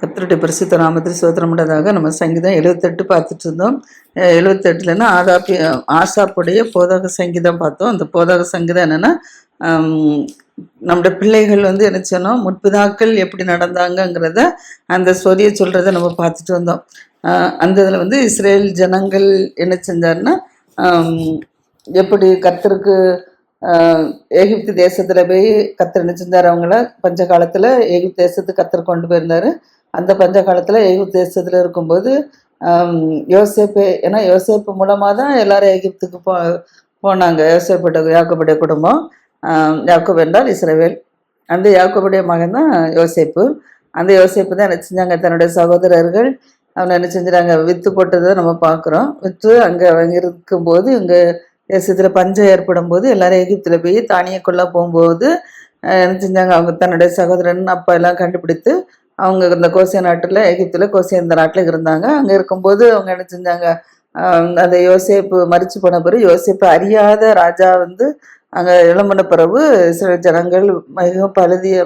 கத்தருடைய பரிசுத்த நாமத்தில் சோதனமுடதாக நம்ம சங்கீதம் எழுபத்தெட்டு பார்த்துட்டு இருந்தோம். எழுபத்தெட்டுலன்னா ஆதாப்பி ஆசாப்புடைய போதக சங்கீதம் பார்த்தோம். அந்த போதக சங்கீதம் என்னென்னா நம்முடைய பிள்ளைகள் வந்து என்ன சொன்னோம்? முற்பிதாக்கள் எப்படி நடந்தாங்கங்கிறத அந்த சொரிய சொல்கிறத நம்ம பார்த்துட்டு வந்தோம். அந்த இதில் வந்து இஸ்ரேல் ஜனங்கள் என்ன செஞ்சாருன்னா எப்படி கத்தருக்கு எகிப்து தேசத்தில் போய் கத்தர் என்ன செஞ்சார் அவங்கள? பஞ்ச காலத்தில் எகிப்து தேசத்துக்கு கத்தர் கொண்டு போயிருந்தார். அந்த பஞ்ச காலத்தில் எகிப்து தேசத்தில் இருக்கும்போது யோசேப்பு ஏன்னா யோசேப்பு மூலமாக தான் எல்லாரும் எகிப்துக்கு போ போனாங்க. யோசேப்பட்ட யாக்கோபுடைய குடும்பம் ஆம், என்றால் இஸ்ரவேல். அந்த யாக்கோபுடைய மகன் தான் யோசேப்பு. அந்த யோசேப்பு தான் என்ன செஞ்சாங்க? தன்னுடைய சகோதரர்கள் அவனை என்ன செஞ்சுறாங்க வித்து போட்டதை நம்ம பார்க்குறோம். விற்று அங்கே அவங்க இருக்கும்போது இங்கே தேசத்தில் பஞ்சம் ஏற்படும் போது எல்லாரும் எகிப்தில் போய் தானியக்குள்ளே போகும்போது என்ன செஞ்சாங்க? அவங்க தன்னுடைய சகோதரன் அப்பா எல்லாம் கண்டுபிடித்து அவங்க இந்த கோசிய நாட்டில் எகிப்தில் கோசிய இந்த நாட்டில் இருந்தாங்க. அங்கே இருக்கும்போது அவங்க என்ன செஞ்சாங்க? அந்த யோசேப்பு மறிச்சு போன பிறகு யோசேப்பு அறியாத ராஜா வந்து அங்கே இளம்பன பிறகு சில ஜனங்கள் மிகவும் பழுதிய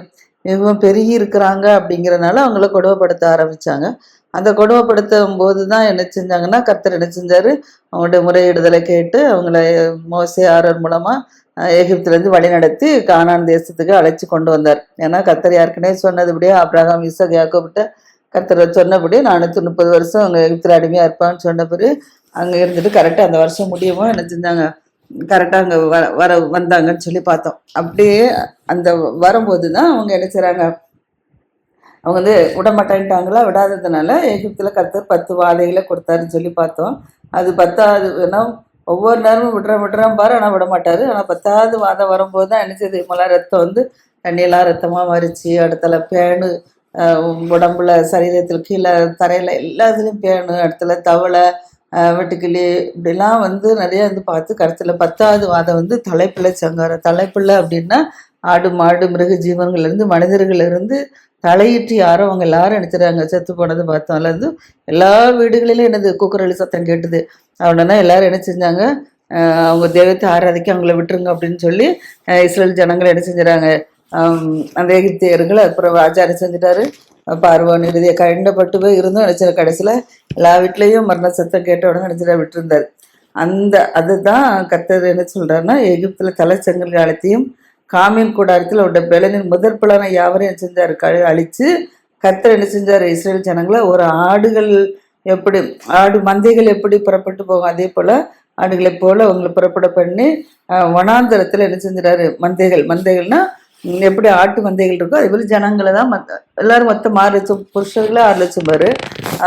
மிகவும் பெருகி இருக்கிறாங்க அப்படிங்கிறனால அவங்கள கொடுமைப்படுத்த ஆரம்பித்தாங்க அந்த கொடுமைப்படுத்தும் போது தான் என்ன செஞ்சாங்கன்னா கர்த்தர் என்ன செஞ்சார்? அவங்களுடைய முறையிடுதலை கேட்டு அவங்கள மோசே ஆரர் மூலமாக எகிப்துலேருந்து வழி நடத்தி கானான் தேசத்துக்கு அழைச்சி கொண்டு வந்தார். ஏன்னா கத்தர் ஏற்கனவே சொன்னதுபடியே அப்ரஹாம் ஈசக் யாக்கோபிட்ட கத்தரை சொன்னபடி நானூற்றி முப்பது வருஷம் அவங்க எகிப்தில் அடிமையாக இருப்பான்னு சொன்ன பிறகு அங்கே இருந்துட்டு கரெக்டாக அந்த வருஷம் முடியுமோ என்ன செஞ்சாங்க கரெக்டாக அங்கே வர வர வந்தாங்கன்னு சொல்லி பார்த்தோம். அப்படியே அந்த வரும்போது தான் அவங்க என்ன செய்கிறாங்க அவங்க வந்து விட மாட்டேன்ட்டாங்களா விடாததுனால எகிப்தில் கத்தர் பத்து வாதைகளை கொடுத்தாருன்னு சொல்லி பார்த்தோம். அது பத்தாவது வேணும் ஒவ்வொரு நேரமும் விடுற விடுறான் பாரு ஆனால் விட மாட்டார். ஆனால் பத்தாவது வாதம் வரும்போது தான் நினச்சது செய்யுது ரத்தம் வந்து தண்ணியெல்லாம் ரத்தமாக மறிச்சு இடத்துல பேணு உடம்புல சரீரத்தில் கீழே தரையில் எல்லாத்துலேயும் பேணு இடத்துல தவளை வெட்டுக்கிளி இப்படிலாம் வந்து நிறைய வந்து பார்த்து கருத்தில் பத்தாவது வாதம் வந்து தலைப்பிள்ளை சங்காரம். தலைப்பிள்ளை அப்படின்னா ஆடு மாடு மிருக ஜீவன்கள்லேருந்து மனிதர்கள்லேருந்து தலையிட்டு யாரோ அவங்க எல்லாரும் எடுத்துறாங்க செத்து போனது பார்த்தோம். அல்லது எல்லா வீடுகளிலும் என்னது கூக்குரலி சத்தம் கேட்டுது. அவனா எல்லாரும் என்ன செஞ்சாங்க? அவங்க தெய்வத்தை ஆராதிக்க அவங்கள விட்டுருங்க அப்படின்னு சொல்லி இஸ்ரேல் ஜனங்கள் என்ன செஞ்சுறாங்க? அந்த எகிப்தியர்கள் அப்புறம் ராஜா என்ன செஞ்சிட்டாரு பார்வன் இறுதியை கண்டப்பட்டு போய் இருந்தும் நினைச்சிட கடைசியில் எல்லா வீட்லேயும் மரண சத்தம் கேட்ட உடனே நினைச்சிட விட்டுருந்தார். அந்த அதுதான் கத்தர் என்ன சொல்கிறாருன்னா எகிப்தில் தலைச்சங்கல் காலத்தையும் காமின் கூடாரத்தில் உள்ள பெலனின் முதற் பலனை யாவரையும் என்ன செஞ்சாரு கழு அழித்து கர்த்தர் என்ன செஞ்சார்? இஸ்ரேல் ஜனங்களை ஒரு ஆடுகள் எப்படி ஆடு மந்தைகள் எப்படி புறப்பட்டு போகும்? அதே போல் ஆடுகளை போல் அவங்களை புறப்பட பண்ணி வனாந்தரத்தில் என்ன செஞ்சுறாரு மந்தைகள். மந்தைகள்னா எப்படி ஆட்டு மந்தைகள் இருக்கோ அதே போல் ஜனங்களை தான் மத்த எல்லாரும் மொத்தம் ஆறு லட்சம் புருஷர்களே ஆறு லட்சம் பேர்.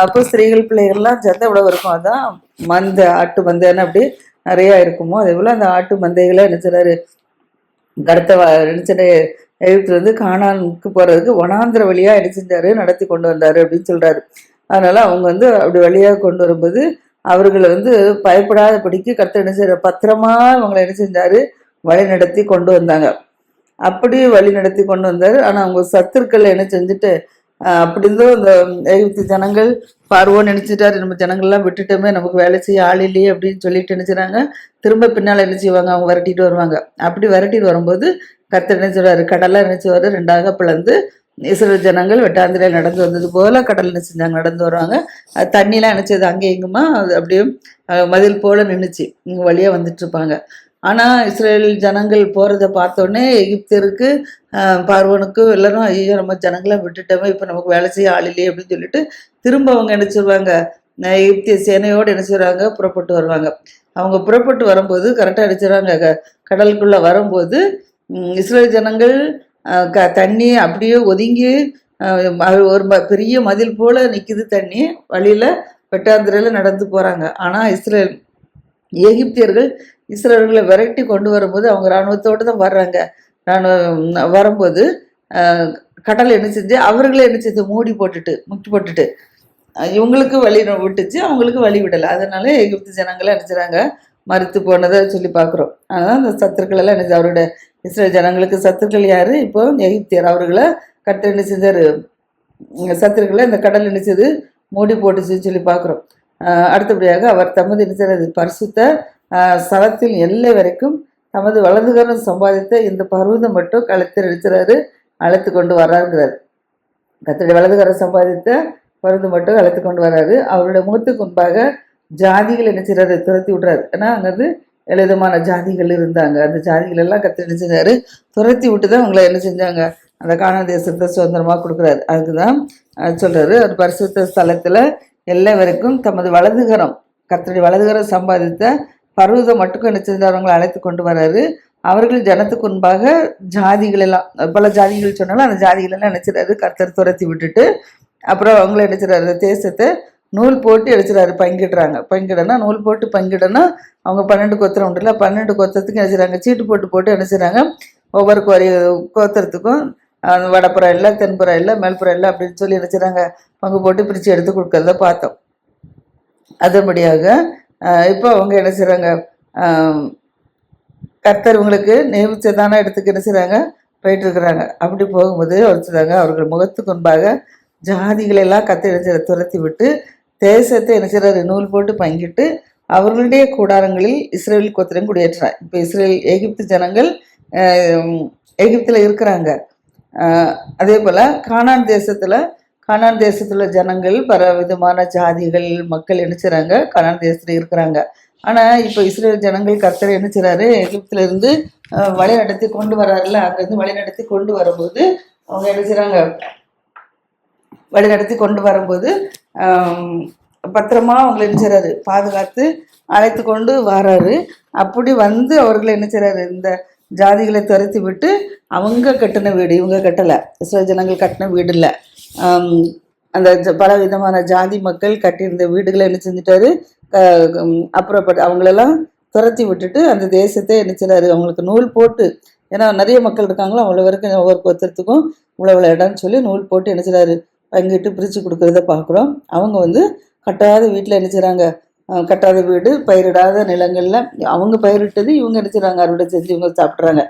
அப்போ ஸ்திரீகள் பிள்ளைகள்லாம் சேர்ந்து எவ்வளோ இருக்கும். அதான் மந்த ஆட்டு மந்தைன்னு அப்படி நிறையா இருக்குமோ அதே போல் அந்த ஆட்டு மந்தைகளை என்ன செய்கிறாரு கடத்த நினச்சிட்டு எகிப்துலேருந்து காணாமுக்கு போகிறதுக்கு வனாந்திர வழியாக என்ன நடத்தி கொண்டு வந்தார் அப்படின்னு சொல்கிறாரு அதனால் அவங்க வந்து அப்படி வழியாக கொண்டு வரும்போது அவர்களை வந்து பயப்படாத படிக்க கர்த்தர் என்ன செய்யற பத்திரமா அவங்களை என்ன செஞ்சாரு? வழி நடத்தி கொண்டு வந்தாங்க. அப்படி வழி நடத்தி கொண்டு வந்தார். ஆனால் அவங்க சத்துருக்கள் என்ன செஞ்சுட்டு அப்படி இருந்தும் இந்த எகிப்து ஜனங்கள் பார்வோன்னு நினச்சிட்டாரு நம்ம ஜனங்கள்லாம் விட்டுட்டோமே நமக்கு வேலை செய்ய ஆள் இல்லையே அப்படின்னு சொல்லிட்டு நினச்சிறாங்க திரும்ப பின்னால் என்ன செய்வாங்க அவங்க விரட்டிட்டு வருவாங்க. அப்படி விரட்டிட்டு வரும்போது கத்தர் என்ன கடலாக கடலாம் ரெண்டாக பிளந்து இஸ்ரேல் ஜனங்கள் வெட்டாந்திரையில் நடந்து வந்தது போல கடல் நினைச்சிருந்தாங்க நடந்து வருவாங்க. அது தண்ணிலாம் நினைச்சது அங்கே இங்குமா அது அப்படியே மதில் போல நின்றுச்சு இங்கே வழியாக வந்துட்டு இருப்பாங்க. ஆனால் இஸ்ரேல் ஜனங்கள் போகிறத பார்த்தோன்னே எகிப்தியருக்கு பார்வனுக்கும் எல்லாரும் ஐயோ நம்ம ஜனங்களை விட்டுட்டோமே இப்போ நமக்கு வேலை செய்ய ஆள் இல்லையே அப்படின்னு சொல்லிட்டு திரும்ப அவங்க என்ன சொல்லுவாங்க? எகிப்திய சேனையோடு என்ன செய்றாங்க? புறப்பட்டு வருவாங்க. அவங்க புறப்பட்டு வரும்போது கரெக்டாக அடிச்சிடறாங்க கடலுக்குள்ளே வரும்போது இஸ்ரேல் ஜனங்கள் க தண்ணி அப்படியே ஒதுங்கி ஒரு ம- பெரிய மதில் போல் நிற்குது தண்ணி. வழியில் வெட்டாந்திரையில் நடந்து போகிறாங்க ஆனால் இஸ்ரேல் எகிப்தியர்கள் இஸ்ரேலர்களை விரட்டி கொண்டு வரும்போது அவங்க இராணுவத்தோடு தான் வர்றாங்க. இராணுவம் வரும்போது கடலை கடல் என்ன செஞ்சு அவர்களே என்ன செஞ்சு மூடி போட்டுட்டு முட்டி போட்டுட்டு இவங்களுக்கு வழி விட்டுச்சு அவங்களுக்கு வழி விடலை. அதனால எகிப்து ஜனங்களை நினைச்சாங்க மறுத்து போனதை சொல்லி பார்க்குறோம். ஆனால் அந்த சத்துருக்கள் எல்லாம் என்ன அவருடைய இஸ்ரேல் ஜனங்களுக்கு சத்துருக்கள் யார்? இப்போ எகிப்தியர். அவர்களை கட்ட என்ன செஞ்சார்? சத்துருக்களை இந்த கடல் நினைச்சது மூடி போட்டுச்சுன்னு சொல்லி பார்க்குறோம். அடுத்தபடியாக அவர் தமது அது பரிசுத்த ஆஹ், ஸ்தலத்தில் எல்லை வரைக்கும் தமது வலதுகரம் சம்பாதித்த இந்த பர்வதம் மட்டும் களத்தில் எடுத்துறாரு அழைத்து கொண்டு வர்றாருங்கிறார். கத்தருடைய வலதுகரம் சம்பாதித்த பருந்து மட்டும் அழைத்து கொண்டு வர்றாரு. அவருடைய முகத்துக்கு முன்பாக ஜாதிகள் என்ன செய்றாரு? துரத்தி விடுறாரு. ஏன்னா அங்கே வந்து ஏழு ஜாதிகள் இருந்தாங்க. அந்த ஜாதிகள் எல்லாம் கத்து என்ன செஞ்சாரு? துரத்தி விட்டு தான் அவங்கள என்ன செஞ்சாங்க? அந்த காண தேசத்தை சுதந்திரமாக கொடுக்குறாரு. அதுக்கு தான் சொல்கிறாரு ஒரு பரிசுத்த ஸ்தலத்தில் எல்லா வரைக்கும் தமது வலதுகரம் கத்தருடைய வலதுகரம் சம்பாதித்த பர்வத மட்டும் என்ன செஞ்சார் அவங்களை அழைத்து கொண்டு வர்றாரு அவர்கள் ஜனத்துக்கு முன்பாக ஜாதிகள் எல்லாம் பல ஜாதிகள் சொன்னாலும் அந்த ஜாதிகளெல்லாம் நினைச்சிடாரு கர்த்தர் துரத்தி விட்டுட்டு அப்புறம் அவங்கள நினைச்சிடாரு தேசத்தை நூல் போட்டு எடுத்துறாரு பங்கிடுறாங்க. பங்கிடனா நூல் போட்டு பங்கிடனா அவங்க பன்னெண்டு கொத்தரம் உண்டுல பன்னெண்டு கொத்திரத்துக்கு நினைச்சிடறாங்க சீட்டு போட்டு போட்டு நினைச்சிறாங்க ஒவ்வொரு கோரி கோத்திரத்துக்கும் வடப்புறம் இல்லை தென்புறம் இல்லை மேல்புறம் இல்லை அப்படின்னு சொல்லி நினைச்சிறாங்க பங்கு போட்டு பிரித்து எடுத்து கொடுக்கறத பார்த்தோம். அதன்படியாக இப்போ அவங்க என்ன செய்கிறாங்க கர்த்தர் உங்களுக்கு நியமிச்சதான இடத்துக்கு என்ன செய்கிறாங்க போயிட்டுருக்குறாங்க அப்படி போகும்போது அவர் சொல்றாங்க அவர்கள் முகத்துக்கு முன்பாக ஜாதிகளெல்லாம் கத்த என்ன துரத்தி விட்டு தேசத்தை என்ன செய்றாரு? நூல் போட்டு பங்கிட்டு அவர்களுடைய கூடாரங்களில் இஸ்ரேல் கோத்திரம் குடியேற்றினார். இப்போ இஸ்ரேல் எகிப்து ஜனங்கள் எகிப்தில் இருக்கிறாங்க. அதே போல் கானான் தேசத்தில் கனான் தேசத்தில் ஜனங்கள் பல விதமான ஜாதிகள் மக்கள் என்ன செய்கிறாங்க கானான் தேசத்தில் இருக்கிறாங்க. ஆனால் இப்போ இஸ்ரேல் ஜனங்கள் கர்த்தர் என்ன செய்கிறாரு எகிப்திலேருந்து வழிநடத்தி கொண்டு வராருல அங்கேருந்து வழிநடத்தி கொண்டு வரும்போது அவங்க என்ன செய்கிறாங்க வழிநடத்தி கொண்டு வரும்போது பத்திரமா அவங்களை என்ன பாதுகாத்து அழைத்து கொண்டு வராரு. அப்படி வந்து அவர்களை என்ன செய்றாரு? இந்த ஜாதிகளை துரத்தி விட்டு அவங்க கட்டின வீடு இவங்க கட்டலை. இஸ்ரேல் ஜனங்கள் கட்டின வீடு இல்லை. அந்த ஜ- பல விதமான ஜாதி மக்கள் கட்டியிருந்த வீடுகளை என்ன செஞ்சுட்டாரு? க- அப்புறப்பட்டு அவங்களெல்லாம் துரத்தி விட்டுட்டு அந்த தேசத்தை என்ன செய்கிறாரு அவங்களுக்கு நூல் போட்டு ஏன்னா நிறைய மக்கள் இருக்காங்களோ அவ்வளோ வரைக்கும் ஒவ்வொரு ஒருத்தருத்துக்கும் இவ்வளோ இவ்வளோ இடம்னு சொல்லி நூல் போட்டு என்ன செய்கிறாரு பங்கிட்டு பிரித்து கொடுக்கறத பார்க்குறோம் அவங்க வந்து கட்டாத வீட்டில் என்ன செய்கிறாங்க கட்டாத வீடு பயிரிடாத நிலங்களில் அவங்க பயிரிட்டது இவங்க என்ன செய்கிறாங்க அறுவடை செஞ்சு இவங்க சாப்பிட்றாங்க.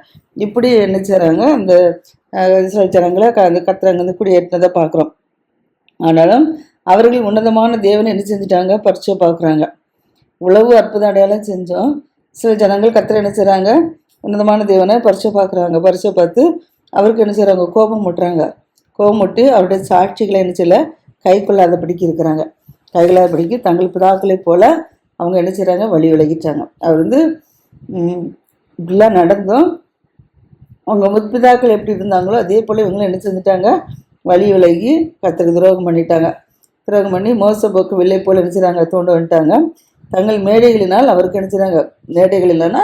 இப்படி என்ன செய்கிறாங்க அந்த ஜனங்களை க அந்த கத்துறாங்க வந்து குடியேற்றினதை பார்க்குறோம். ஆனாலும் அவர்கள் உன்னதமான தேவனை என்ன செஞ்சுட்டாங்க? பரிச்சை பார்க்குறாங்க உழவு அற்புத அடையாளம் செஞ்சோம். சில ஜனங்கள் கத்திர என்ன செய்கிறாங்க உன்னதமான தேவனை பரிச்சை பார்க்குறாங்க பரிச்சை பார்த்து அவருக்கு என்ன செய்கிறாங்க கோபம் முட்டுறாங்க. கோபம் முட்டி அவருடைய சாட்சிகளை என்ன செய்யல? கை கொள்ளாதபடிக்கு இருக்கிறாங்க. கை கொள்ளாதபடிக்கு தங்கள் பிதாக்களை போல் அவங்க என்ன செய்கிறாங்க வழி விலகிட்டாங்க. அவர் வந்து இப்படிலாம் நடந்தும் அவங்க முற்பிதாக்கள் எப்படி இருந்தாங்களோ அதே போல் இவங்களும் என்ன செஞ்சுட்டாங்க? வழி விலகி கத்தருக்கு துரோகம் பண்ணிட்டாங்க. துரோகம் பண்ணி மோச போக்கு வெள்ளை போல் நினைச்சாங்க தூண்ட வந்துட்டாங்க. தங்கள் மேடைகளினால் அவருக்கு நினைச்சாங்க மேடைகள் இல்லைன்னா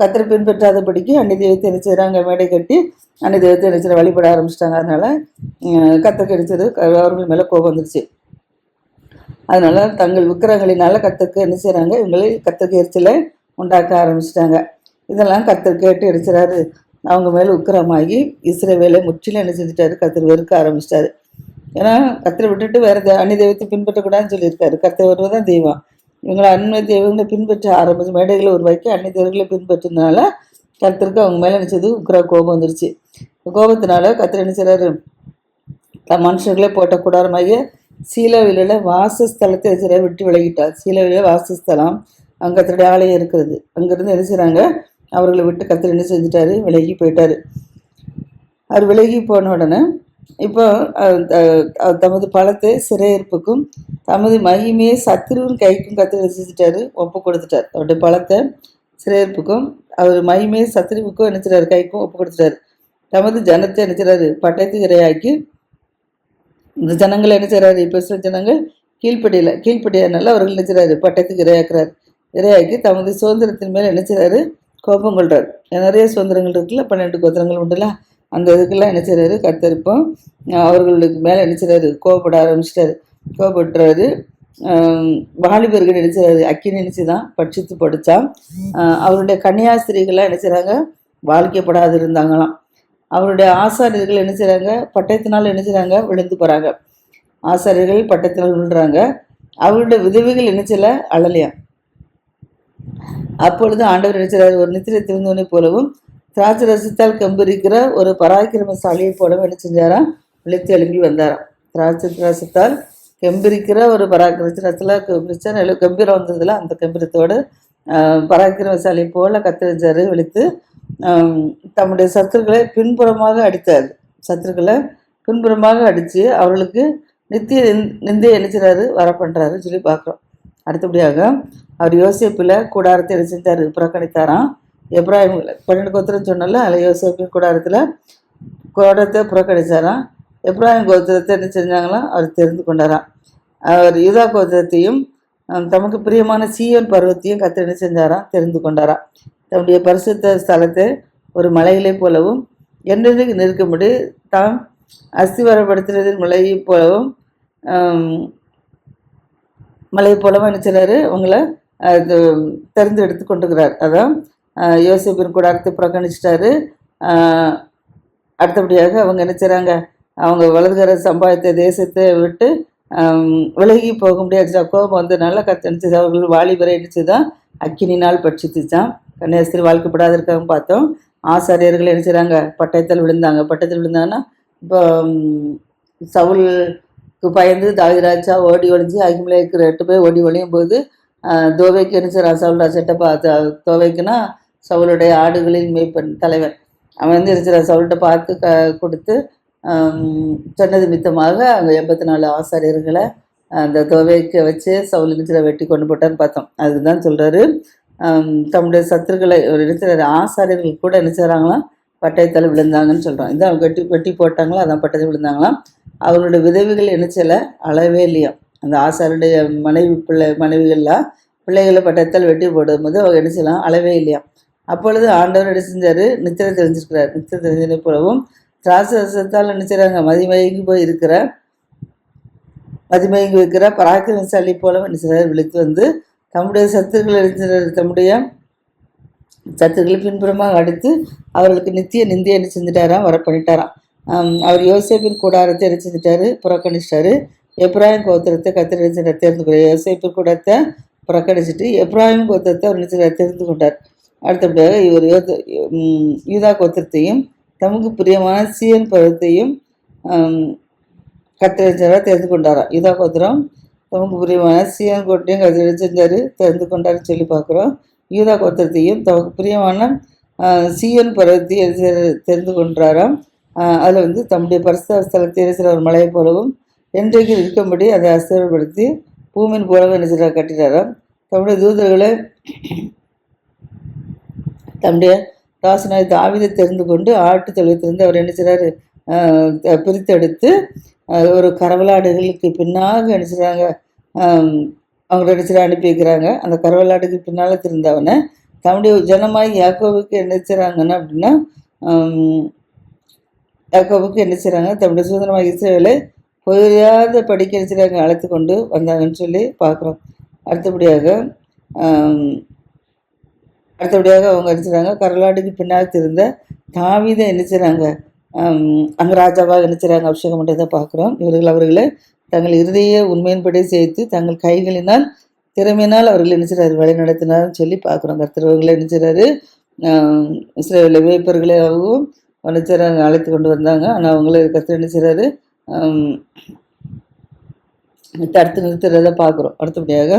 கத்தரை பின்பற்றாதபடிக்கு அன்னி தெய்வத்தை என்ன செய்கிறாங்க மேடை கட்டி அன்னி தெய்வத்தை நினைச்சிட வழிபட ஆரம்பிச்சிட்டாங்க. அதனால் உம், கத்தருக்கு அவர்கள் மேலே கோபம் வந்துருச்சு. அதனால் தங்கள் விக்கிரங்களினால கத்தருக்கு என்ன செய்கிறாங்க இவங்களை கத்தருக்கு எரிச்சலை உண்டாக்க ஆரம்பிச்சிட்டாங்க. இதெல்லாம் கத்தர் கேட்டு அடிச்சிடாரு அவங்க மேலே உக்ரமாகி இஸ்ரே வேலை முற்றிலும் என்ன செஞ்சுட்டாரு? கத்திர வெறுக்க ஆரம்பிச்சிட்டாரு. ஏன்னா கத்திரை விட்டுட்டு வேற அன்னி தெய்வத்தை பின்பற்றக்கூடாதுன்னு சொல்லியிருக்காரு. கத்திரை வருவது தான் தெய்வம். இவங்களை அன்மை தெய்வங்களை பின்பற்ற ஆரம்பிச்சு மேடைகளை உருவாக்கி அன்னி தெய்வங்களை பின்பற்றினால கத்தருக்கு அவங்க மேலே நினச்சது உக்கிர கோபம் வந்துருச்சு. கோபத்தினால கத்தர் என்ன செய்றாரு? மனுஷர்களே போட்ட கூடாரமாகிய சீலவில வாசஸ்தலத்தை சில விட்டு விலகிட்டார். சீலவில வாசஸ்தலம் அங்கே ஆலயம் இருக்கிறது. அங்கேருந்து என்ன செய்கிறாங்க அவர்களை விட்டு கத்தர் என்ன செஞ்சுட்டாரு? விலகி போயிட்டாரு. அவர் விலகி போன உடனே இப்போ தமது பழத்தை சிறையிருப்புக்கும் தமது மகிமையை சத்துருவின் கைக்கும் கத்து செஞ்சுட்டாரு? ஒப்பு கொடுத்துட்டார். அவருடைய பழத்தை சிறையிருப்புக்கும் அவர் மகிமையை சத்துருவுக்கும் என்ன கைக்கும் ஒப்பு கொடுத்துட்டாரு. தமது ஜனத்தை என்ன செய்றாரு? பட்டயத்துக்கு இரையாக்கி இந்த ஜனங்களை என்ன இப்போ சில ஜனங்கள் கீழ்ப்படியில் கீழ்ப்படியாதனால அவர்கள் என்ன பட்டயத்துக்கு இரையாக்குறாரு. இரையாக்கி தமது சுதந்திரத்தின் மேல் என்ன கோபம் கொள்றாரு நிறைய சுதந்திரங்கள் இருக்குல்ல? பன்னெண்டு கோத்திரங்கள் உண்டுல அந்த இதுக்கெல்லாம் என்ன செய்றாரு? கர்த்தர் அவர்களுக்கு மேலே என்ன கோபப்பட ஆரம்பிச்சிட்டாரு. கோபப்படுறாரு வாலிபர்கள் நினைச்சாரு அக்கி அக்கினி நினைச்சு தான் பட்சித்து படித்தான். அவருடைய கன்னியாஸ்திரிகள்லாம் நினைச்சாங்க செய்றாங்க? வாழ்க்கைப்படாது இருந்தாங்களாம். அவருடைய ஆசாரியர்கள் என்ன செய்கிறாங்க பட்டயத்தினால் என்ன செய்கிறாங்க விழுந்து போகிறாங்க ஆசாரியர்கள் பட்டயத்தினால் விழுறாங்க அவருடைய விதவைகள் என்ன செய்யல? அழலையாம். அப்பொழுது ஆண்டவர் நினைச்சார் ஒரு நித்திரை திருந்தவனை போலவும் திராட்சை ரசித்தால் கம்பிருக்கிற ஒரு பராக்கிரமசாலியை போலவும் என்ன செஞ்சாராம்? விழித்து எழும்பி வந்தாராம். திராட்சை ரசத்தால் கெம்பரிக்கிற ஒரு பராக்கிரத்தில் ரசத்தில் நல்ல கம்பீரம் வந்ததில் அந்த கம்பீரத்தோடு பராக்கிரம பராக்கிரமசாலி போல கத்தரிச்சாரு விழித்து தம்முடைய சத்துருக்களை பின்புறமாக அடித்தார். சத்துருக்களை பின்புறமாக அடித்து அவர்களுக்கு நித்திய நிந்- நிந்தை வர பண்ணுறாரு சொல்லி பார்க்குறோம். அடுத்தபடியாக அவர் யோசேப்பில் கூடாரத்தை என்ன செஞ்சார் புறக்கணித்தாராம். எப்ராஹிம் பன்னெண்டு கோத்திரம் சொன்னால அதில் யோசிப்பின் கூடாரத்தில் கூடாரத்தை புறக்கணித்தாராம் எப்ராஹிம் கோத்திரத்தை என்ன செஞ்சாங்களாம்? அவர் தெரிந்து கொண்டாராம். அவர் யூதா கோத்திரத்தையும் தமக்கு பிரியமான சீயோன் பருவத்தையும் கத்தர் என்ன செஞ்சாராம்? தெரிந்து கொண்டாராம். தம்முடைய பரிசுத்த ஸ்தலத்தை ஒரு மலையிலே போலவும் என்றென்றைக்கு நிற்கும்படி தாம் அஸ்திவாரப்படுத்துறதின் மலையைப் போலவும் மலை போலவும் என்ன உங்களை இது தெரிந்து எடுத்து கொண்டுக்கிறார் அதான் யோசிப்பின் கூட கூடாரத்தை புறக்கணிச்சிட்டாரு. அடுத்தபடியாக அவங்க என்ன அவங்க வலதுகர சம்பாதித்த தேசத்தை விட்டு விலகி போக முடியாது. கோபம் வந்ததுனால கத்தனிச்சது அவர்கள் வாலிபரை அடிச்சுதான் அக்கினினால் பட்சித்துச்சான் கன்னியாஸ்திரி வாழ்க்கைப்படாத இருக்காங்க பார்த்தோம். ஆசாரியர்கள் என்ன பட்டயத்தில் விழுந்தாங்க. பட்டயத்தில் விழுந்தாங்கன்னா இப்போ சவுல் பயந்து தாவிராஜா ஓடி ஒளிஞ்சு அகிமலைக்கு ரெட்டு போய் ஓடி ஒளியும் போது ஆஹ், தோவைக்கு என்ன செய்றான்? சவுல் பார்த்து தோவைக்குன்னா சவுளுடைய ஆடுகளின் மேய்ப்பன் தலைவன். அவன் வந்து இருக்கிற சவுல்கிட்ட பார்த்து க கொடுத்து சொன்னது மித்தமாக அங்கே எண்பத்தி நாலு ஆசாரியர்களை அந்த துவைக்க வச்சு சவுல் இருக்கிற வெட்டி கொண்டு போட்டான்னு பார்த்தோம். அதுதான் சொல்கிறாரு தம்முடைய சத்துருக்களை ஒரு இருக்கிற ஆசாரியர்கள் கூட என்ன செய்கிறாங்களாம் பட்டயத்தில் விழுந்தாங்கன்னு சொல்கிறோம் இதான் வெட்டி வெட்டி போட்டாங்களோ? அதான் பட்டயத்தில் விழுந்தாங்களாம். அவருடைய விதவிகள் நினைச்சல அளவே இல்லையா? அந்த ஆசாருடைய மனைவி பிள்ளை மனைவிகள்லாம் பிள்ளைகளை பட்டத்தால் வெட்டி போடும்போது அவங்க நினைச்சலாம் அளவே இல்லையா? அப்பொழுது ஆண்டவர் என்ன செஞ்சார்? நித்திரை தெரிஞ்சிருக்கிறார். நித்திரை தெரிஞ்சதை போலவும் திராசத்தால் நினைச்சாங்க செய்கிறாங்க மதிமயங்கி போய் இருக்கிற மதிமயங்கி வைக்கிற பராக்கிரமசாலி போலவும் நினைச்சார் செய்கிறார் விழித்து வந்து தம்முடைய சத்துக்கள் இருக்கிற தம்முடைய சத்துக்களை பின்புறமாக அடித்து அவர்களுக்கு நித்திய நிந்தியை என்ன செஞ்சுட்டாராம்? வர பண்ணிட்டாராம் அவர் யோசிப்பின் கூடாரத்தை எரிச்சுக்கிட்டாரு புறக்கணிச்சிட்டாரு. எப்ராஹிம் கோத்திரத்தை கத்திர தெரிந்து கொண்டார் கூடத்தை புறக்கணிச்சிட்டு எப்ராஹிம் கோத்திரத்தை அவர் நிச்சயம் தெரிந்து கொண்டார் அடுத்தபடியாக இவர் யோத யூதா கோத்திரத்தையும் தமக்கு பிரியமான சீன் பருவத்தையும் கத்திரச்சராக தெரிந்து கொண்டாராம் யூதா கோத்திரம் தமக்கு பிரியமான சீன் கோட்டையும் கத்திரிச்சிருந்தாரு செஞ்சார் தெரிந்து கொண்டாருன்னு சொல்லி பார்க்குறோம். யூதா கோத்திரத்தையும் தமக்கு பிரியமான ஆஹ், சீயன் பருவத்தையும் தெரிந்து கொண்டாராம் அதில் வந்து தம்முடைய பரிசுத்த இருக்கிற ஒரு மலையை போலவும் என்றைக்கு இருக்கும்படி அதை அஸ்திரப்படுத்தி பூமியின் போலவும் என்ன செய்கிறார் கட்டிட்டாராம் தம்முடைய தூதர்களை தம்முடைய ராசனாய் தாவிதை தெரிந்து கொண்டு ஆட்டு தொழுவத்திலிருந்து அவர் என்ன செய்கிறார் பிரித்தெடுத்து ஒரு கரவலாடுகளுக்கு பின்னாக என்ன செய்கிறாங்க அவங்க என்ன செய்றாங்க? அனுப்பி வைக்கிறாங்க. அந்த கரவலாடுக்கு பின்னால் திருந்தவனை தம்முடைய ஜனமாய் யாக்கோவுக்கு என்ன செய்கிறாங்கன்னா அப்படின்னா யாக்கோவுக்கு என்ன செய்கிறாங்க தம்முடைய சுதந்திரமாக இஸ்ரேலை புரியாத படிக்க என்ன செய்கிறாங்க அழைத்து கொண்டு வந்தாங்கன்னு சொல்லி பார்க்குறோம். அடுத்தபடியாக அடுத்தபடியாக அவங்க என்ன செய்றாங்க? கரலாடுக்கு பின்னால் திருந்த தாவிதை என்ன செய்கிறாங்க அங்கே ராஜாவாக என்ன செய்கிறாங்க அபிஷேகம் பண்ணுறதை பார்க்குறோம். இவர்கள் அவர்களை தங்கள் இருதய உண்மையின்படி சேர்த்து தங்கள் கைகளினால் திறமையினால் அவர்கள் என்ன செய்றாரு? வழி நடத்தினார்னு சொல்லி பார்க்குறோம். கர்த்தரவர்களை என்ன செய்கிறாரு ஆம், வேப்பர்களாகவும் என்ன அழைத்து கொண்டு வந்தாங்க. ஆனால் அவங்கள கர்த்தர் என்ன செய்றாரு? தடுத்து நிறுத்துறதை பார்க்குறோம். அடுத்தபடியாக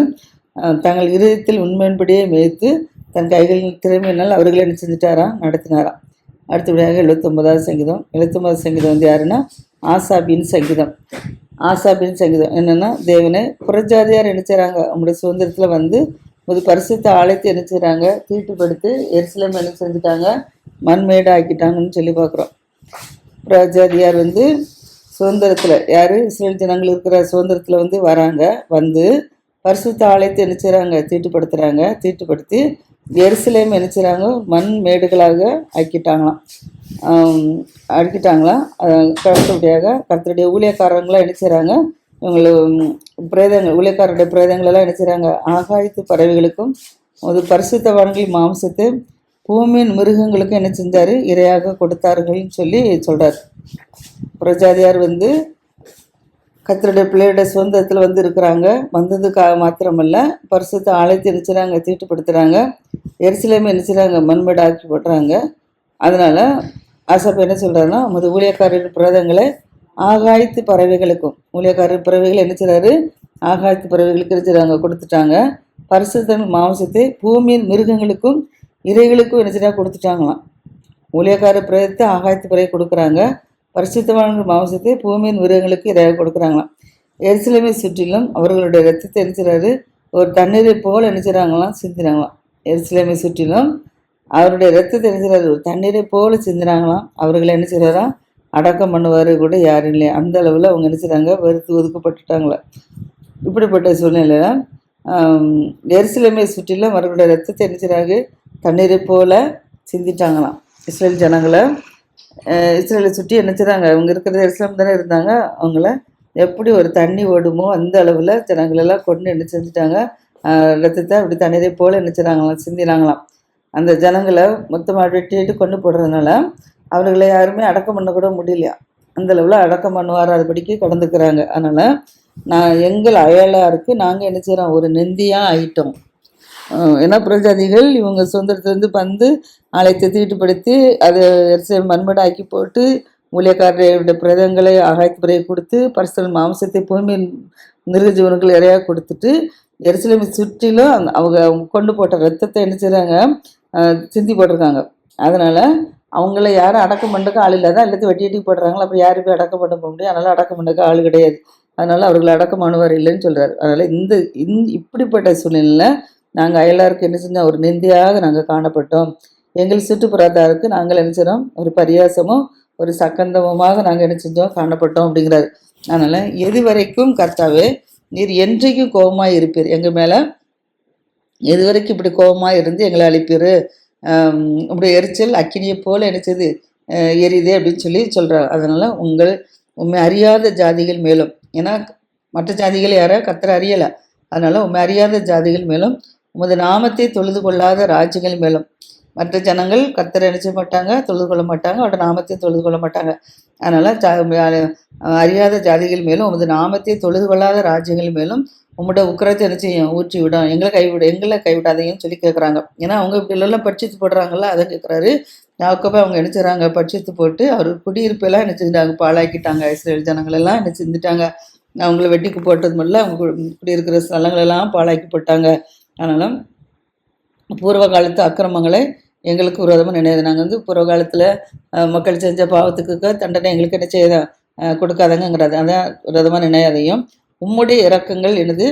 தங்கள் இருதயத்தில் உண்மையின்படியே மேய்த்து தன் கைகளின் திறமையினால் அவர்களை என்ன செஞ்சுட்டாராம் நடத்தினாராம் அடுத்தபடியாக எழுபத்தொன்பதாவது சங்கீதம். எழுபத்தொம்பதாவது சங்கீதம் வந்து யாருன்னா? ஆசாபின் சங்கீதம். ஆசாபின் சங்கீதம். என்னென்னா தேவனை புறஜாதியார் என்ன செய்கிறாங்க அவங்களுடைய சுதந்திரத்தில் வந்து ஒரு பரிசுத்த ஆலயத்தை என்ன செய்கிறாங்க தீட்டுப்படுத்தி எருசலேம் என்ன செஞ்சுட்டாங்க? மண்மேடு ஆக்கிட்டாங்கன்னு சொல்லி பார்க்குறோம். பிரஜாதியார் வந்து சுதந்திரத்தில் யார்? இஸ்ரேல் ஜனங்கள் இருக்கிற சுதந்திரத்தில் வந்து வராங்க. வந்து பரிசுத்த ஆலயத்தை என்ன செய்கிறாங்க தீட்டுப்படுத்துகிறாங்க தீட்டுப்படுத்தி எருசலேம் என்ன செய்கிறாங்க மண் மேடுகளாக ஆக்கிட்டாங்களாம் அடிக்கிட்டாங்களாம். ஆக்கிட்டாங்களாம் கருத்துடையாக கருத்துடைய ஊழியக்காரங்களாம் என்ன செய்கிறாங்க இவங்களை பிரேதங்கள் ஊழியக்காரருடைய பிரேதங்களெல்லாம் என்ன ஆகாயத்து பறவைகளுக்கும் ஒரு பரிசுத்தவான்களின் மாம்சத்தை பூமியின் மிருகங்களுக்கும் என்ன செஞ்சார்? இரையாக கொடுத்தார்கள்னு சொல்லி சொல்கிறார் புரஜாதியார் வந்து கத்தருடைய பிள்ளையோட சுதந்திரத்தில் வந்து இருக்கிறாங்க. வந்ததுக்காக மாத்திரமல்ல பரிசுத்த ஆலயத்தை நினைச்சுறாங்க தீட்டுப்படுத்துகிறாங்க எரிசிலையுமே நினைச்சுறாங்க மண்மேடு ஆக்கி போட்டுறாங்க. அதனால் ஆசப்ப என்ன சொல்கிறாருன்னா நமது ஊழியக்காரரின் பிரதங்களை ஆகாயத்து பறவைகளுக்கும் ஊழியக்காரர் பறவைகள் என்ன செய்கிறாரு ஆகாயத்து பறவைகளுக்கு இருக்கிறாங்க கொடுத்துட்டாங்க. பரிசுத்தன் மாம்சத்தை பூமியின் மிருகங்களுக்கும் இறைகளுக்கும் என்ன கொடுத்துட்டாங்களாம். ஊழியக்கார பிரயத்தை ஆகாயத்து பிறகு கொடுக்குறாங்க. பரிசுத்தவான்கள் மாம்சத்தை பூமியின் மிருகங்களுக்கு இறையாக கொடுக்குறாங்களாம். எருசலேமை சுற்றிலும் அவர்களுடைய ரத்தத்தை எரிச்சுறாரு ஒரு தண்ணீரை போல் நினைச்சாங்களாம் சிந்தினாங்களாம். எருசலேமை சுற்றிலும் அவருடைய ரத்தத்தை நினைச்சாரு ஒரு தண்ணீரை போல் சிந்தினாங்களாம். அவர்களை என்ன அடக்கம் பண்ணுவார் கூட யாரும் இல்லையா? அந்த அளவில் அவங்க என்ன வெறுத்து ஒதுக்கப்பட்டுட்டாங்களே. இப்படிப்பட்ட சூழ்நிலையில் எருசலேமை சுற்றிலும் அவர்களுடைய ரத்தத்தை நினைச்சாங்க தண்ணீரை போல சிந்திட்டாங்களாம். இஸ்ரேல் ஜனங்களை. இஸ்ரேலை சுற்றி என்ன அவங்க இருக்கிறது இஸ்லாம் தானே இருந்தாங்க. அவங்கள எப்படி ஒரு தண்ணி ஓடுமோ அந்த அளவில் ஜனங்களெல்லாம் கொண்டு என்ன செஞ்சுட்டாங்க? ரத்தத்தை அப்படி தண்ணீரை போல என்ன செய்கிறாங்களாம் சிந்தினாங்களாம். அந்த ஜனங்களை மொத்தமாக வெட்டிட்டு கொண்டு போடுறதுனால அவர்களை யாருமே அடக்கம் பண்ண கூட முடியலையா அந்த அளவில் அடக்கம் பண்ணுவாராதபடிக்கு கடந்துக்கிறாங்க. அதனால் நான் எங்கள் அயலாருக்கு நாங்கள் என்ன செய்கிறோம் ஒரு நெந்தியாக ஆயிட்டோம். ஏன்னா பிரஜாதிகள் இவங்க சுதந்திரத்திலேருந்து வந்து ஆலை தீட்டுப்படுத்தி அதை எரிசல் மண்மடாக்கி போட்டு ஊழியக்காரருடைய பிரதங்களை ஆகாய்த்து பிறையை கொடுத்து பரிசல் மாம்சத்தை பூமியில் மிருக ஜீவனுக்கு இறையாக கொடுத்துட்டு எரிசலமை சுற்றிலும் அவங்க அவங்க கொண்டு போட்ட ரத்தத்தை என்ன செய்கிறாங்க சிந்தி போட்டிருக்காங்க. அதனால் அவங்கள யாரும் அடக்கம் பண்ணுறக்கு ஆள் இல்லாத எல்லாத்தையும் வெட்டி வெட்டி போடுறாங்களோ அப்புறம் யாரும் போய் அடக்கம் பண்ண போக முடியும்? அதனால் அடக்கம் பண்ணுறக்கு ஆள் கிடையாது. அதனால் அவர்கள் அடக்கம் பண்ணுவார் இல்லைன்னு சொல்கிறார் அதனால் இந்த இந் இப்படிப்பட்ட சூழ்நிலையில் நாங்கள் அயலாருக்கு என்ன செஞ்சோம்? ஒரு நிந்தியாக நாங்கள் காணப்பட்டோம். எங்கள் சுற்றுப்புறத்தாருக்கு நாங்கள் என்ன செய்கிறோம் ஒரு பரியாசமும் ஒரு சக்கந்தமுமாக நாங்கள் என்ன செஞ்சோம்? காணப்பட்டோம் அப்படிங்கிறாரு. அதனால் எது வரைக்கும் கர்த்தாவே நீர் என்றைக்கும் கோபமாக இருப்பீர். எங்கள் மேலே எது வரைக்கும் இப்படி கோபமாக இருந்து எங்களை அழிப்பீர். இப்படி எரிச்சல் அக்கினியை போல் நினச்சது எரியுது அப்படின்னு சொல்லி சொல்கிறார் அதனால் உங்கள் உண்மை அறியாத ஜாதிகள் மேலும் ஏன்னா மற்ற ஜாதிகள் யாரோ? கத்திர அறியலை. அதனால் உண்மை அறியாத ஜாதிகள் மேலும் உமது நாமத்தை தொழுது கொள்ளாத ராஜ்யங்கள் மேலும். மற்ற ஜனங்கள் கத்தரை நினைச்ச மாட்டாங்க? தொழுது கொள்ள மாட்டாங்க. அவரோட நாமத்தையும் தொழுது கொள்ள மாட்டாங்க. அதனால் அறியாத ஜாதிகள் மேலும் உமது நாமத்தை தொழுது கொள்ளாத ராஜ்யங்கள் மேலும் உங்களோட உக்கரத்தை என்ன செய்யும்? ஊற்றி விடும். எங்களை கைவிட எங்களை கைவிடாதீங்கன்னு சொல்லி கேட்குறாங்க ஏன்னா அவங்க இப்படிலாம் எல்லாம் பட்சித்து போடுறாங்கல்ல அதை கேட்குறாரு யாக்கப்போ அவங்க என்ன செய்றாங்க? பட்சித்து போட்டு அவர் குடியிருப்பெல்லாம் என்ன செஞ்சுட்டாங்க? பாழாக்கிட்டாங்க. இஸ்ரேல் ஜனங்களெல்லாம் என்ன செஞ்சுட்டாங்க? அவங்கள வெட்டிக்கு போட்டது மட்டும் அவங்க குடியிருக்கிற ஸ்தலங்களெல்லாம் பாழாக்கி போட்டாங்க. அதனால் பூர்வ காலத்து அக்கிரமங்களை எங்களுக்கு விரோதமாக நினைவு நாங்கள் வந்து பூர்வ காலத்தில் மக்கள் செஞ்ச பாவத்துக்கு தண்டனை எங்களுக்கு என்ன செய்ய கொடுக்காதங்கிறது அதான் விரோதமாக நினையாதையும் உம்முடைய இறக்கங்கள் எனது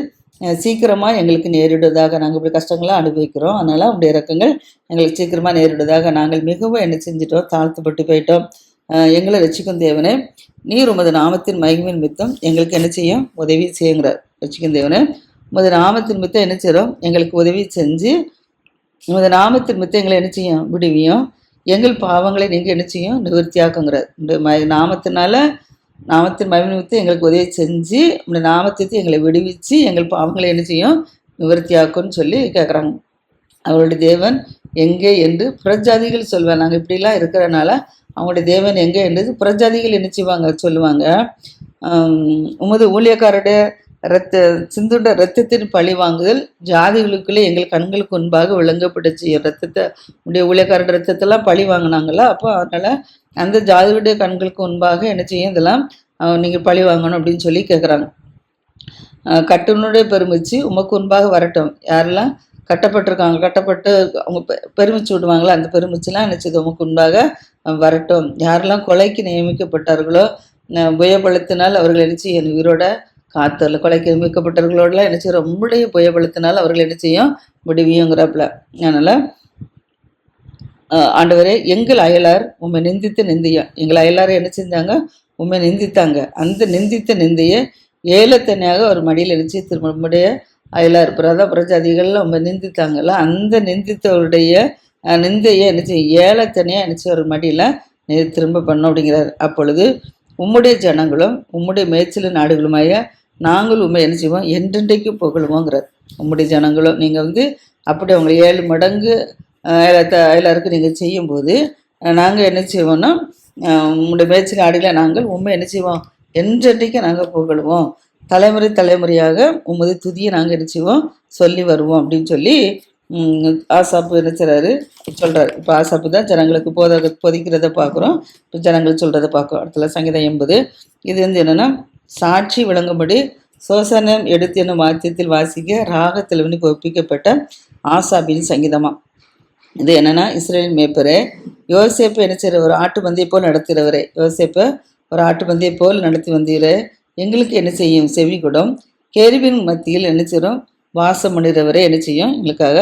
சீக்கிரமாக எங்களுக்கு நேரிடுவதாக நாங்கள் இப்படி கஷ்டங்களை அனுபவிக்கிறோம். அதனால் உங்களுடைய இறக்கங்கள் எங்களுக்கு சீக்கிரமாக நேரிடுவதாக நாங்கள் மிகவும் என்ன செஞ்சிட்டோம் தாழ்த்துப்பட்டு போயிட்டோம். எங்களை ரசிக்கும் தேவனே நீர் உமது நாமத்தின் மகிமின் மித்தம் எங்களுக்கு என்ன செய்யும்? உதவி செய்யுங்கிறார். ரசிக்கும் தேவனே உமது நாமத்தின் மித்த என்ன செய்கிறோம் எங்களுக்கு உதவி செஞ்சு உமது நாமத்தின் மித்த எங்களை என்ன செய்யும்? விடுவியும். எங்கள் பாவங்களை நீங்கள் என்ன செய்யும்? நிவர்த்தியாக்குங்கிறார். இந்த ம நாமத்தினால நாமத்தின் மகிழ்நிமித்து எங்களுக்கு உதவி செஞ்சு இந்த நாமத்தை எங்களை விடுவிச்சு எங்கள் பாவங்களை என்ன செய்யும்? நிவர்த்தியாக்கும்னு சொல்லி கேட்குறாங்க அவருடைய தேவன் எங்கே என்று புறஜாதிகள் சொல்வேன் நாங்கள் இப்படிலாம் இருக்கிறனால அவங்களுடைய தேவன் எங்கே என்று புறஜாதிகள் என்ன செய்வாங்க? சொல்லுவாங்க. உமது ஊழியக்காரருடைய ரத்த சிந்துட ரத்தத்தின் பழி வாங்குதல் ஜாதிகளுக்குள்ளே எங்கள் கண்களுக்கு முன்பாக விளங்கப்பட்டுச்சு. ரத்தத்தை உடைய ஊழியக்காரர் ரத்தத்தெல்லாம் பழி வாங்கினாங்களா அப்போ அதனால் அந்த ஜாதியுடைய கண்களுக்கு முன்பாக என்ன செய்யும் இதெல்லாம் நீங்கள் பழி வாங்கணும் அப்படின்னு சொல்லி கேட்குறாங்க கட்டுனுடைய பெருமிச்சு உமக்கு முன்பாக வரட்டும். யாரெல்லாம் கட்டப்பட்டிருக்காங்க கட்டப்பட்டு அவங்க பெருமிச்சு விடுவாங்களோ அந்த பெருமிச்சுலாம் நினச்சது உமக்கு முன்பாக வரட்டும். யாரெல்லாம் கொலைக்கு நியமிக்கப்பட்டார்களோ ந- புயபலத்தினால் அவர்கள் நினச்சி செய்யும் உயிரோட காத்தல் கொலைக்கு மீட்கப்பட்டவர்களோடலாம் என்ன செய்யும்? ரொம்படைய புயபலத்தினால் அவர்கள் என்ன செய்யும்? முடிவியுங்கிறாப்புல அதனால் ஆண்டவரே எங்கள் அயலார் உண்மை நிந்தித்த நிந்தையா எங்கள் அயலார் என்ன செஞ்சாங்க? உண்மை நிந்தித்தாங்க. அந்த நிந்தித்த நிந்தையை ஏலத்தனையாக ஒரு மடியில் நினைச்சு திரும்புடைய அயலார் பிரதா பிரஜாதிகள்லாம் உண்மை நிந்தித்தாங்கல்ல அந்த நிந்தித்தவருடைய நிந்தையை என்ன செய்யும்? ஏலத்தனையாக நினச்சி ஒரு மடியில் திரும்ப பண்ணோம் அப்படிங்கிறார். அப்பொழுது உம்முடைய ஜனங்களும் உம்முடைய மேய்ச்சல் நாடுகளுமாய நாங்கள் உண்மை என்ன செய்வோம்? என்றென்றைக்கு புகழுவோங்கிறார். உம்முடைய ஜனங்களும் நீங்கள் வந்து அப்படி அவங்க ஏழு மடங்கு எல்லாருக்கும் நீங்கள் செய்யும்போது நாங்கள் என்ன செய்வோம்னா உங்களுடைய உம்முடைய மேய்ச்சல் நாங்கள் உண்மை என்ன செய்வோம்? என்றென்றைக்கு நாங்கள் புகழுவோம். தலைமுறை தலைமுறையாக உமது துதியை நாங்கள் என்ன செய்வோம்? சொல்லி வருவோம் அப்படின்னு சொல்லி ஆசாப்பு என்ன செய்கிறாரு சொல்கிறார் இப்போ ஆசாப்பு தான் ஜனங்களுக்கு போத பொதிக்கிறத பார்க்குறோம். இப்போ ஜனங்கள் சொல்கிறத பார்க்குறோம். அடுத்தல சங்கீதம் எண்பது. இது வந்து என்னென்னா சாட்சி விளங்கும்படி சோசனம் எடுத்து என்னும் வாத்தியத்தில் வாசிக்க ராகத்தில் வந்து ஒப்பிக்கப்பட்ட ஆசாபின் சங்கீதமா இது என்னன்னா இஸ்ரேலின் மேய்ப்பரே யோசேப்பு என்ன செய்கிறவர் ஆட்டு மந்தை போல் நடத்துகிறவரே யோசேப்பை ஒரு ஆட்டு ஆட்டுப்பந்தையை போல் நடத்தி வந்தீரே எங்களுக்கு என்ன செய்யும்? செவி கூடம். கேருவின் மத்தியில் என்ன செய்கிறோம் வாசம் பண்ணுறவரை என்ன செய்யும்? எங்களுக்காக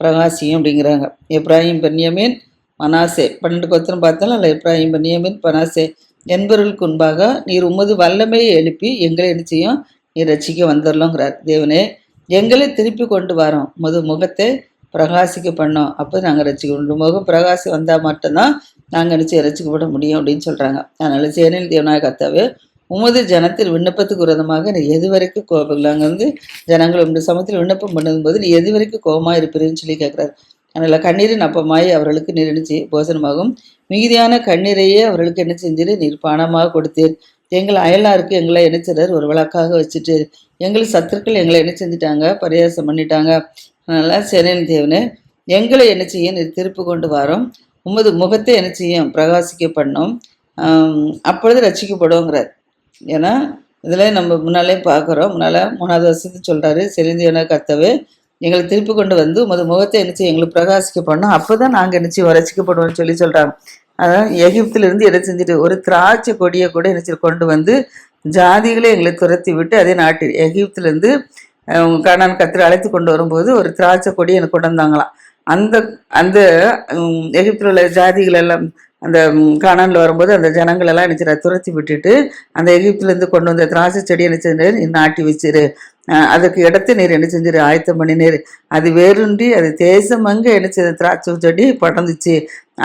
பிரகாசியும் அப்படிங்கிறாங்க. எப்ராஹிம் பென்யமீன் மனாசே. பன்னெண்டு கொத்தனம் பார்த்தாலும் அதில் எப்ராஹிம் பென்யமீன் மனாசே. என்பவர்களுக்கு முன்பாக நீர் உமது வல்லமையை எழுப்பி எங்களை என்ன செய்யும்? நீர் ரட்சிக்க வந்துடலோங்கிறார் தேவனே. எங்களை திருப்பி கொண்டு வரோம். முது முகத்தை பிரகாசிக்க பண்ணோம். அப்போ நாங்கள் ரசிக்கணும் முகம் பிரகாசி வந்தால் மட்டும்தான் நாங்கள் நினச்சி ரசிக்கப்பட முடியும் அப்படின்னு சொல்கிறாங்க அதனால் சேனையில் தேவனாக கத்தாவே உமது ஜனத்தில் விண்ணப்பத்துக்கு விரோதமாக நீ எது வரைக்கும் கோபங்கள் அங்கே வந்து ஜனங்கள் உங்கள் சமத்தில் விண்ணப்பம் பண்ணும்போது நீ எது வரைக்கும் கோபமாக இருப்பீருன்னு சொல்லி கேட்குறாரு. அதனால் கண்ணீரின் அப்பமாய் அவர்களுக்கு நீர் என்ன செய்ய போசனமாகும். மிகுதியான கண்ணீரையே அவர்களுக்கு என்ன செஞ்சீர் நீர் பானமாக கொடுத்தீர். எங்கள் அயலாருக்கு எங்களை என்ன ஒரு விளக்காக வச்சுட்டு எங்கள் சத்துருக்கள் எங்களை என்ன செஞ்சுட்டாங்க பரியாசம் பண்ணிட்டாங்க. அதனால் சேனன் தேவனே எங்களை என்ன செய்ய நீர் கொண்டு வரோம். உமது முகத்தை என்ன செய்யும் பிரகாசிக்க பண்ணோம். அப்பொழுது ரசிக்கப்படுவோங்கிறார் ஏன்னா இதில் நம்ம முன்னாலே பார்க்குறோம். முன்னால் மூணாவது வருஷத்துக்கு சொல்கிறாரு செலிந்தியன கர்த்தவே எங்களை திருப்பி கொண்டு வந்து உமது முகத்தை என்ன எங்களுக்கு பிரகாசிக்க பண்ணோம் அப்போ தான் நாங்கள் என்ன வறட்சிக்கப்படுவோம்னு சொல்லி சொல்கிறாங்க அதான் எகிப்திலிருந்து என்ன செஞ்சுட்டு ஒரு திராட்சை கொடியை கூட என்ன கொண்டு வந்து ஜாதிகளை எங்களை துரத்தி விட்டு அதே நாட்டில் எகிப்திலிருந்து அஹ், கானான் கத்திர அழைத்து கொண்டு வரும்போது ஒரு திராட்சை கொடி எனக்கு கொண்டு வந்தாங்களாம். அந்த அந்த எகிப்தில் உள்ள ஜாதிகள் எல்லாம் அந்த உம், வரும்போது அந்த ஜனங்களெல்லாம் நினைச்சிட துரத்தி விட்டுட்டு அந்த எகிப்திலேருந்து கொண்டு வந்த திராட்சை செடி என்ன நீ நாட்டி வச்சிரு. அதுக்கு இடத்த நீர் என்ன செஞ்சிரு ஆயத்தம் பண்ணினீர் அது வேறுண்டி அது தேசமங்க என்ன திராட்சை செடி படர்ந்துச்சு.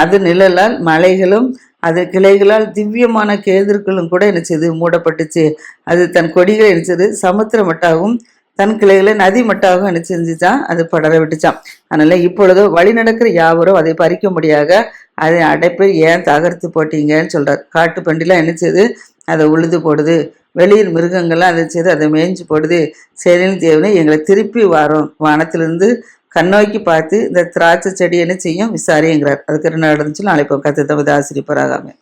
அது நிழலால் மலைகளும் அது கிளைகளால் திவ்யமான கேதிர்களும் கூட என்ன செய்து மூடப்பட்டுச்சு. அது தன் கொடிகளை நினைச்சது சமுத்திர மட்டாகவும் தன் கிளைகளை நதி மட்டாகவும் என்ன செஞ்சுச்சான் அது படர விட்டுச்சான் அதனால இப்பொழுதோ வழி நடக்கிற யாவரும் அதை பறிக்கும்படியாக அதை அடைப்பை ஏன் தகர்த்து போட்டீங்கன்னு சொல்கிறார் காட்டு பண்டிலாம் என்ன செய்யுது அதை உழுது போடுது. வெளியில் மிருகங்கள்லாம் அதை செய்து அதை மேய்ஞ்சு போடுது. சரின்னு தேவனே எங்களை திருப்பி வரோம். வானத்திலிருந்து கண்ணோக்கி பார்த்து இந்த திராட்சை செடி என்ன செய்யும்? விசாரிங்கிறார் அதுக்கு என்ன நடந்துச்சு நாளைக்கு கத்து தமது ஆசிரியப்பராகாமே